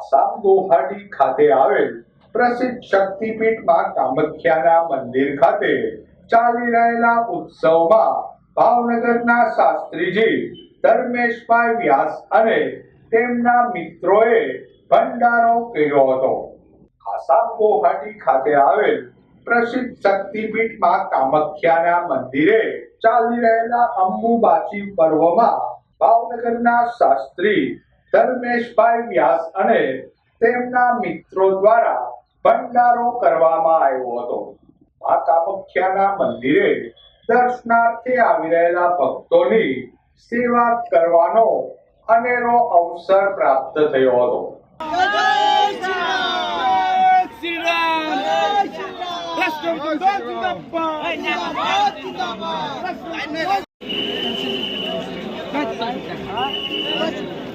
આસામ ગુવાહાટી ખાતે આવેલ પ્રસિદ્ધ શક્તિપીઠમાં કામખ્યાના મંદિર ખાતે ચાલી રહેલા ઉત્સવમાં ભાવનગરના શાસ્ત્રીજી ધર્મેશભાઈ વ્યાસ અને તેમના મિત્રોએ ભંડારો કર્યો હતો. આસામ ગુવાહાટી ખાતે આવેલ પ્રસિદ્ધ શક્તિપીઠમાં કામખ્યાના મંદિરે ચાલી રહેલા અંબુબાચી પર્વમાં ભાવનગરના શાસ્ત્રી ધર્મેશભાઈ વ્યાસ અને તેમના મિત્રો દ્વારા ભંડારો કરવામાં આવ્યો હતો. આ કામખ્યાના મંદિરે દર્શનાર્થે આવી રહેલા ભક્તોની સેવા કરવાનો અનેરો અવસર પ્રાપ્ત થયો હતો. Thank Thank